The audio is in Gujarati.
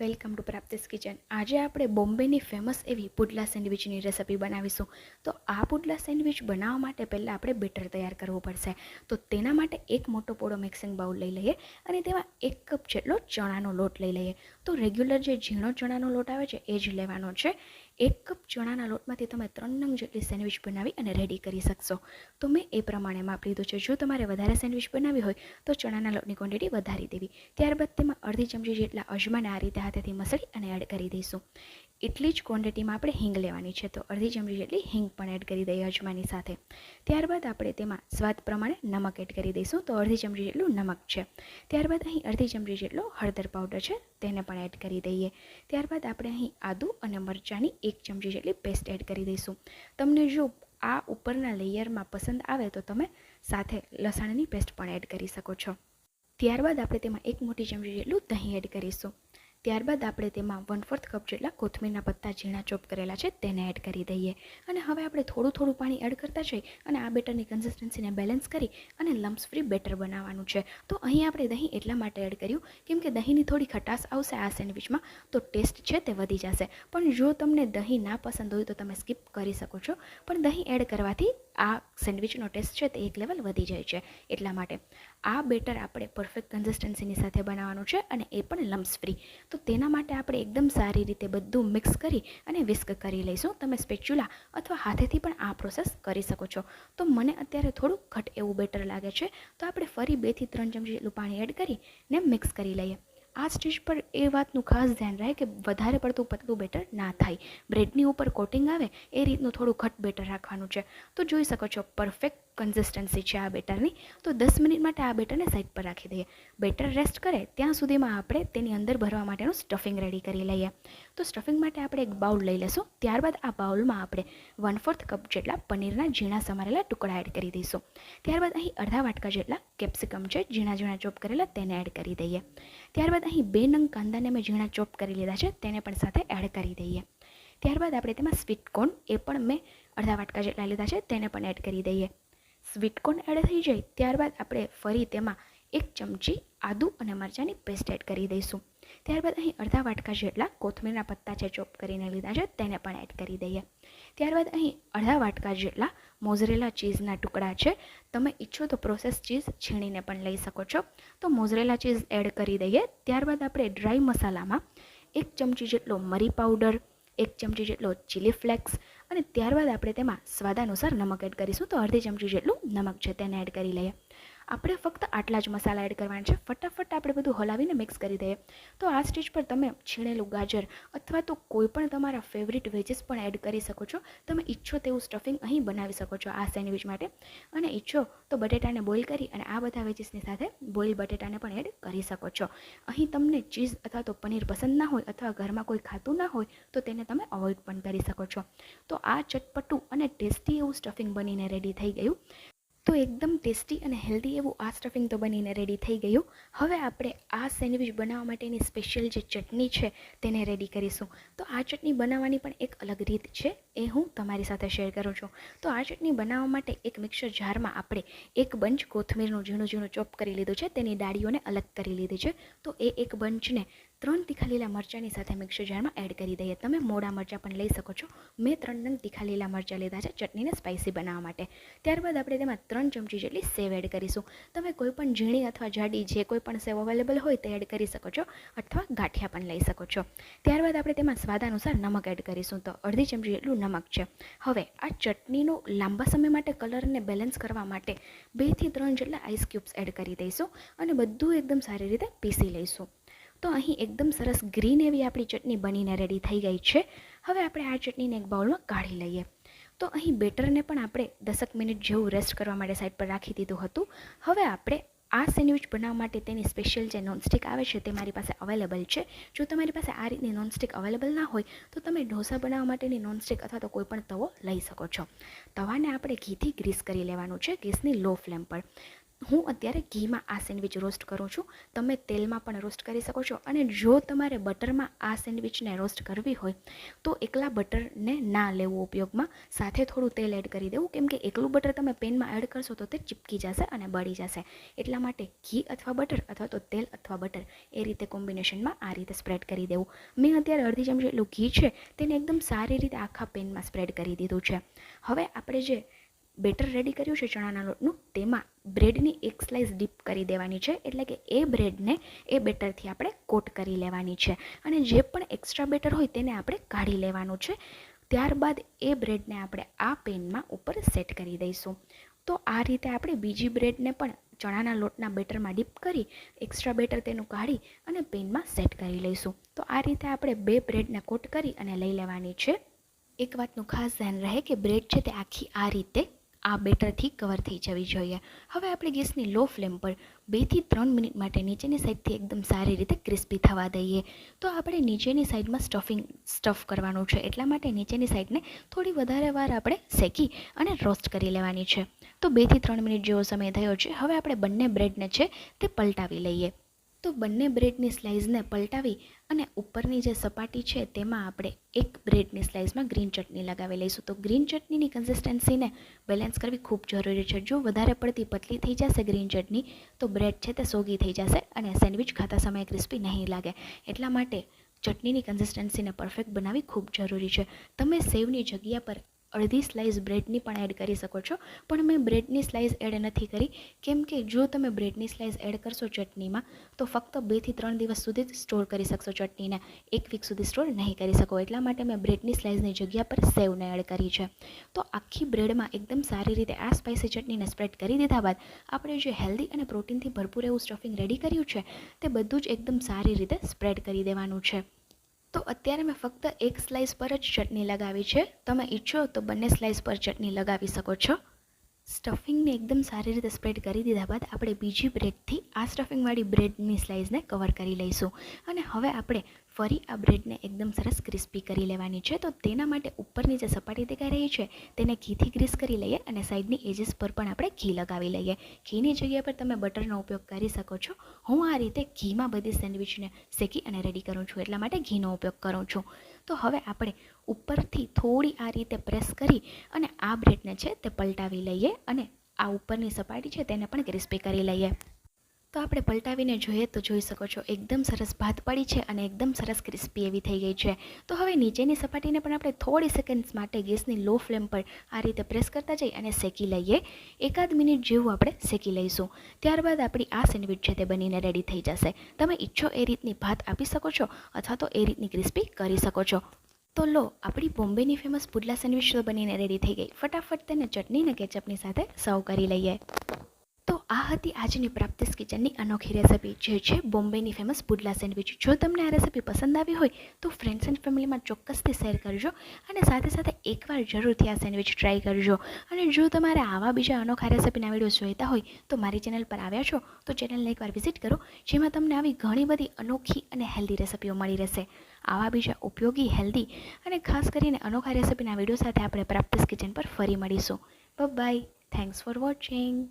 Welcome to પ્રાપ્તિસ kitchen. આજે આપણે બોમ્બેની ફેમસ એવી પુડલા સેન્ડવિચની રેસિપી બનાવીશું. તો આ પુડલા સેન્ડવિચ બનાવવા માટે પહેલાં આપણે બેટર તૈયાર કરવું પડશે. તો તેના માટે એક મોટો પોળો મિક્સિંગ બાઉલ લઈ લઈએ અને તેમાં એક કપ જેટલો ચણાનો લોટ લઈ લઈએ. તો રેગ્યુલર જે ઝીણો ચણાનો લોટ આવે છે, એ જ લેવાનો છે. એક કપ ચણાના લોટમાંથી તમે ત્રણ નંગ જેટલી સેન્ડવિચ બનાવી અને રેડી કરી શકશો. તો મેં એ પ્રમાણે માપ લીધું છે. જો તમારે વધારે સેન્ડવિચ બનાવી હોય, તો ચણાના લોટની ક્વોન્ટિટી વધારી દેવી. ત્યારબાદ તેમાં અડધી ચમચી જેટલા અજમાને આ રીતે હાથેથી મસળી અને એડ કરી દઈશું. એટલી જ ક્વોન્ટિટીમાં આપણે હિંગ લેવાની છે. તો અડધી ચમચી જેટલી હિંગ પણ એડ કરી દઈએ અજમાની સાથે. ત્યારબાદ આપણે તેમાં સ્વાદ પ્રમાણે નમક એડ કરી દઈશું. તો અડધી ચમચી જેટલું નમક છે. ત્યારબાદ અહીં અડધી ચમચી જેટલો હળદર પાવડર છે, તેને પણ એડ કરી દઈએ. ત્યારબાદ આપણે અહીં આદુ અને મરચાંની એક ચમચી જેટલી પેસ્ટ એડ કરી દઈશું. તમને જો આ ઉપરના લેયરમાં પસંદ આવે તો તમે સાથે લસણની પેસ્ટ પણ એડ કરી શકો છો. ત્યારબાદ આપણે તેમાં એક મોટી ચમચી જેટલું દહીં એડ કરીશું. ત્યારબાદ આપણે તેમાં વન ફોર્થ કપ જેટલા કોથમીરના પત્તા ઝીણા ચોપ કરેલા છે, તેને એડ કરી દઈએ. અને હવે આપણે થોડું થોડું પાણી એડ કરતા જઈએ અને આ બેટરની કન્સિસ્ટન્સીને બેલેન્સ કરી અને લમ્સ ફ્રી બેટર બનાવવાનું છે. તો અહીં આપણે દહીં એટલા માટે એડ કર્યું, કેમ કે દહીંની થોડી ખટાશ આવશે આ સેન્ડવિચમાં, તો ટેસ્ટ છે તે વધી જશે. પણ જો તમને દહીં ના પસંદ હોય તો તમે સ્કીપ કરી શકો છો. પણ દહીં એડ કરવાથી આ સેન્ડવિચનો ટેસ્ટ છે તે એક લેવલ વધી જાય છે. એટલા માટે આ બેટર આપણે પરફેક્ટ કન્સિસ્ટન્સીની સાથે બનાવવાનું છે અને એ પણ લમ્સ ફ્રી. તો તેના માટે આપણે એકદમ સારી રીતે બધું મિક્સ કરી અને વિસ્ક કરી લઈશું. તમે સ્પેચ્યુલા અથવા હાથેથી પણ આ પ્રોસેસ કરી શકો છો. તો મને અત્યારે થોડું ઘટ એવું બેટર લાગે છે. તો આપણે ફરી બેથી ત્રણ ચમચી જેટલું પાણી એડ કરીને મિક્સ કરી લઈએ. આ સ્ટેજ પર એ વાતનું ખાસ ધ્યાન રહે કે વધારે પડતું પતલું બેટર ના થાય. બ્રેડની ઉપર કોટિંગ આવે, એ રીતનું થોડું ઘટ બેટર રાખવાનું છે. તો જોઈ શકો છો, પરફેક્ટ કન્સિસ્ટન્સી છે આ બેટરની. તો દસ મિનિટ માટે આ બેટરને સાઈડ પર રાખી દઈએ. બેટર રેસ્ટ કરે, ત્યાં સુધીમાં આપણે તેની અંદર ભરવા માટેનું સ્ટફિંગ રેડી કરી લઈએ. તો સ્ટફિંગ માટે આપણે એક બાઉલ લઈ લઈશું. ત્યારબાદ આ બાઉલમાં આપણે વન ફોર્થ કપ જેટલા પનીરના ઝીણા સમારેલા ટુકડા એડ કરી દઈશું. ત્યારબાદ અહીં અડધા વાટકા જેટલા કેપ્સિકમ છે, ઝીણા ઝીણા ચોપ કરેલા, તેને એડ કરી દઈએ. ત્યારબાદ અહીં બે નંગ કાંદાને મેં ઝીણા ચોપ કરી લીધા છે, તેને પણ સાથે એડ કરી દઈએ. ત્યારબાદ આપણે તેમાં સ્વીટ કોર્ન એ પણ મેં અડધા વાટકા જેટલા લીધા છે, તેને પણ એડ કરી દઈએ. સ્વીટકોર્ન એડ થઈ જાય, ત્યારબાદ આપણે ફરી તેમાં એક ચમચી આદુ અને મરચાંની પેસ્ટ એડ કરી દઈશું. ત્યારબાદ અહીં અડધા વાટકા જેટલા કોથમીરના પત્તા છે ચોપ કરીને લીધા છે, તેને પણ એડ કરી દઈએ. ત્યારબાદ અહીં અડધા વાટકા જેટલા મોઝરેલા ચીઝના ટુકડા છે, તમે ઈચ્છો તો પ્રોસેસ ચીઝ છીણીને પણ લઈ શકો છો. તો મોઝરેલા ચીઝ એડ કરી દઈએ. ત્યારબાદ આપણે ડ્રાય મસાલામાં એક ચમચી જેટલો મરી પાવડર એક ચમચી જેટલો ચીલી ફ્લેક્સ અને ત્યારબાદ આપણે તેમાં સ્વાદાનુસાર નમક એડ કરીશું. તો અડધી ચમચી જેટલું નમક છે, તેને એડ કરી લઈએ. આપણે ફક્ત આટલા જ મસાલા એડ કરવાના છે. ફટાફટ આપણે બધું હલાવીને મિક્સ કરી દઈએ. તો આ સ્ટેજ પર તમે છીણેલું ગાજર અથવા તો કોઈ પણ તમારા ફેવરિટ વેજીસ પણ એડ કરી શકો છો. તમે ઈચ્છો તેવું સ્ટફિંગ અહીં બનાવી શકો છો આ સેન્ડવિચ માટે. અને ઈચ્છો તો બટેટાને બોઇલ કરી અને આ બધા વેજીસની સાથે બોઇલ બટેટાને પણ એડ કરી શકો છો. અહીં તમને ચીઝ અથવા તો પનીર પસંદ ના હોય અથવા ઘરમાં કોઈ ખાતું ના હોય તો તેને તમે અવોઇડ પણ કરી શકો છો. તો આ ચટપટું અને ટેસ્ટી એવું સ્ટફિંગ બનીને રેડી થઈ ગયું. તો એકદમ ટેસ્ટી અને હેલ્ધી એવું આ સ્ટફિંગ તો બનીને રેડી થઈ ગયું. હવે આપણે આ સેન્ડવિચ બનાવવા માટેની સ્પેશિયલ જે ચટણી છે તેને રેડી કરીશું. તો આ ચટણી બનાવવાની પણ એક અલગ રીત છે, એ હું તમારી સાથે શેર કરું છું. તો આ ચટણી બનાવવા માટે એક મિક્સર જારમાં આપણે એક બંચ કોથમીરનું ઝીણું ઝીણું ચોપ કરી લીધું છે, તેની ડાળીઓને અલગ કરી લીધી છે. તો એ એક બંચને ત્રણ તીખા લીલા મરચાંની સાથે મિક્સર જારમાં એડ કરી દઈએ. તમે મોડા મરચાં પણ લઈ શકો છો. મેં ત્રણ નંગ તીખા લીલા મરચાં લીધા છે ચટણીને સ્પાઇસી બનાવવા માટે. ત્યારબાદ આપણે તેમાં ત્રણ ચમચી જેટલી સેવ એડ કરીશું. તમે કોઈ પણ ઝીણી અથવા જાડી જે કોઈ પણ સેવ અવેલેબલ હોય તે એડ કરી શકો છો અથવા ગાંઠિયા પણ લઈ શકો છો. ત્યારબાદ આપણે તેમાં સ્વાદ અનુસાર નમક એડ કરીશું. તો અડધી ચમચી જેટલું નમક છે. હવે આ ચટણીનો લાંબા સમય માટે કલરને બેલેન્સ કરવા માટે બેથી ત્રણ જેટલા આઈસ ક્યુબ્સ એડ કરી દઈશું અને બધું એકદમ સારી રીતે પીસી લઈશું. તો અહીં એકદમ સરસ ગ્રીન એવી આપણી ચટણી બનીને રેડી થઈ ગઈ છે. હવે આપણે આ ચટણીને એક બાઉલમાં કાઢી લઈએ. તો અહીં બેટરને પણ આપણે દસક મિનિટ જેવું રેસ્ટ કરવા માટે સાઈડ પર રાખી દીધું હતું. હવે આપણે આ સેન્ડવિચ બનાવવા માટે તેની સ્પેશિયલ જે નોનસ્ટિક આવે છે તે મારી પાસે અવેલેબલ છે. જો તમારી પાસે આ રીતની નોનસ્ટિક અવેલેબલ ના હોય, તો તમે ઢોસા બનાવવા માટેની નોનસ્ટિક અથવા તો કોઈ પણ તવો લઈ શકો છો. તવાને આપણે ઘીથી ગ્રીસ કરી લેવાનું છે, ગેસની લો ફ્લેમ પર. હું અત્યારે ઘીમાં આ સેન્ડવિચ રોસ્ટ કરું છું. તમે તેલમાં પણ રોસ્ટ કરી શકો છો અને જો તમારે બટરમાં આ સેન્ડવિચને રોસ્ટ કરવી હોય, તો એકલા બટરને ના લેવું ઉપયોગમાં. સાથે થોડું તેલ એડ કરી દેવું, કેમ કે એકલું બટર તમે પેનમાં એડ કરશો તો તે ચીપકી જશે અને બળી જશે. એટલા માટે ઘી અથવા બટર અથવા તો તેલ અથવા બટર એ રીતે કોમ્બિનેશનમાં આ રીતે સ્પ્રેડ કરી દેવું. મેં અત્યારે અડધી ચમચી એટલું ઘી છે, તેને એકદમ સારી રીતે આખા પેનમાં સ્પ્રેડ કરી દીધું છે. હવે આપણે જે બેટર રેડી કર્યું છે ચણાના લોટનું? તેમાં બ્રેડની એક સ્લાઇસ ડીપ કરી દેવાની છે. એટલે કે એ બ્રેડને એ બેટરથી આપણે કોટ કરી લેવાની છે. અને જે પણ એક્સ્ટ્રા બેટર હોય તેને આપણે કાઢી લેવાનું છે. ત્યારબાદ એ બ્રેડને આપણે આ પેનમાં ઉપર સેટ કરી દઈશું. તો આ રીતે આપણે બીજી બ્રેડને પણ ચણાના લોટના બેટરમાં ડીપ કરી એક્સ્ટ્રા બેટર તેનું કાઢી અને પેનમાં સેટ કરી લઈશું. તો આ રીતે આપણે બે બ્રેડને કોટ કરી અને લઈ લેવાની છે. એક વાતનું ખાસ ધ્યાન રહે કે બ્રેડ છે તે આખી આ રીતે આ બેટરથી કવર થઈ જવી જોઈએ. હવે આપણે ગેસની લો ફ્લેમ પર બેથી ત્રણ મિનિટ માટે નીચેની સાઈડથી એકદમ સારી રીતે ક્રિસ્પી થવા દઈએ. તો આપણે નીચેની સાઈડમાં સ્ટફિંગ, સ્ટફ કરવાનું છે. એટલા માટે નીચેની સાઈડને થોડી વધારે વાર આપણે શેકી અને રોસ્ટ કરી લેવાની છે. તો બેથી ત્રણ મિનિટ જેવો સમય થયો છે. હવે આપણે બંને બ્રેડને છે તે પલટાવી લઈએ. તો બંને બ્રેડની સ્લાઇસને પલટાવી અને ઉપરની જે સપાટી છે તેમાં આપણે એક બ્રેડની સ્લાઇસમાં ગ્રીન ચટણી લગાવી લઈશું. તો ગ્રીન ચટણીની કન્સિસ્ટન્સીને બેલેન્સ કરવી ખૂબ જરૂરી છે. જો વધારે પડતી પતલી થઈ જશે ગ્રીન ચટણી, તો બ્રેડ છે તે સોગી થઈ જશે અને સેન્ડવિચ ખાતા સમયે ક્રિસ્પી નહીં લાગે. એટલા માટે ચટણીની કન્સિસ્ટન્સીને પરફેક્ટ બનાવવી ખૂબ જરૂરી છે. તમે સેવની જગ્યા પર અડધી સ્લાઇસ બ્રેડની પણ એડ કરી શકો છો. પણ મેં બ્રેડની સ્લાઇસ એડ નથી કરી. કેમ કે જો તમે બ્રેડની સ્લાઇસ એડ કરશો ચટણીમાં, તો ફક્ત બેથી ત્રણ દિવસ સુધી જ સ્ટોર કરી શકશો ચટણીને. એક વીક સુધી સ્ટોર નહીં કરી શકો. એટલા માટે મેં બ્રેડની સ્લાઇસની જગ્યા પર સેવને એડ કરી છે. તો આખી બ્રેડમાં એકદમ સારી રીતે આ સ્પાઇસી ચટણીને સ્પ્રેડ કરી દીધા બાદ, આપણે જે હેલ્ધી અને પ્રોટીનથી ભરપૂર એવું સ્ટફિંગ રેડી કર્યું છે, તે બધું જ એકદમ સારી રીતે સ્પ્રેડ કરી દેવાનું છે. તો અત્યારે મેં ફક્ત એક સ્લાઇસ પર જ ચટણી લગાવી છે. તમે ઈચ્છો તો બંને સ્લાઇસ પર ચટણી લગાવી શકો છો. સ્ટફિંગને એકદમ સારી રીતે સ્પ્રેડ કરી દીધા બાદ આપણે બીજી બ્રેડથી આ સ્ટફિંગવાળી બ્રેડની સ્લાઇસને કવર કરી લઈશું. અને હવે આપણે ફરી આ બ્રેડને એકદમ સરસ ક્રિસ્પી કરી લેવાની છે. તો તેના માટે ઉપરની જે સપાટી દેખાઈ રહી છે, તેને ઘીથી ગ્રીસ કરી લઈએ અને સાઈડની એજીસ પર પણ આપણે ઘી લગાવી લઈએ. ઘીની જગ્યા પર તમે બટરનો ઉપયોગ કરી શકો છો. હું આ રીતે ઘીમાં બધી સેન્ડવિચને શેકી અને રેડી કરું છું, એટલા માટે ઘીનો ઉપયોગ કરું છું. તો હવે આપણે ઉપરથી થોડી આ રીતે પ્રેસ કરી અને આ બ્રેડને છે તે પલટાવી લઈએ અને આ ઉપરની સપાટી છે તેને પણ ક્રિસ્પી કરી લઈએ. તો આપણે પલટાવીને જોઈએ તો જોઈ શકો છો, એકદમ સરસ ભાત પડી છે અને એકદમ સરસ ક્રિસ્પી એવી થઈ ગઈ છે. તો હવે નીચેની સપાટીને પણ આપણે થોડી સેકન્ડ્સ માટે ગેસની લો ફ્લેમ પર આ રીતે પ્રેસ કરતા જઈ અને શેકી લઈએ. એકાદ મિનિટ જેવું આપણે શેકી લઈશું. ત્યારબાદ આપણી આ સેન્ડવિચ છે તે બનીને રેડી થઈ જશે. તમે ઈચ્છો એ રીતની ભાત આપી શકો છો અથવા તો એ રીતની ક્રિસ્પી કરી શકો છો. તો લો, આપણી બોમ્બેની ફેમસ પુડલા સેન્ડવિચ તો બનીને રેડી થઈ ગઈ. ફટાફટ તેને ચટણી અને કેચઅપની સાથે સર્વ કરી લઈએ. આ હતી આજની પ્રાપ્તિસ કિચનની અનોખી રેસિપી જે છે બોમ્બેની ફેમસ પુડલા સેન્ડવિચ જો તમને આ રેસિપી પસંદ આવી હોય તો ફ્રેન્ડ્સ એન્ડ ફેમિલીમાં ચોક્કસથી શેર કરજો અને સાથે સાથે એકવાર જરૂરથી આ સેન્ડવિચ ટ્રાય કરજો. અને જો તમારે આવા બીજા અનોખા રેસિપીના વીડિયો જોઈતા હોય તો મારી ચેનલ પર આવ્યા છો તો ચેનલને એકવાર વિઝિટ કરો જેમાં તમને આવી ઘણી બધી અનોખી અને હેલ્ધી રેસિપીઓ મળી રહેશે. આવા બીજા ઉપયોગી હેલ્ધી અને ખાસ કરીને અનોખા રેસિપીના વીડિયો સાથે આપણે પ્રાપ્તિસ કિચન પર ફરી મળીશું. Bye thanks for watching.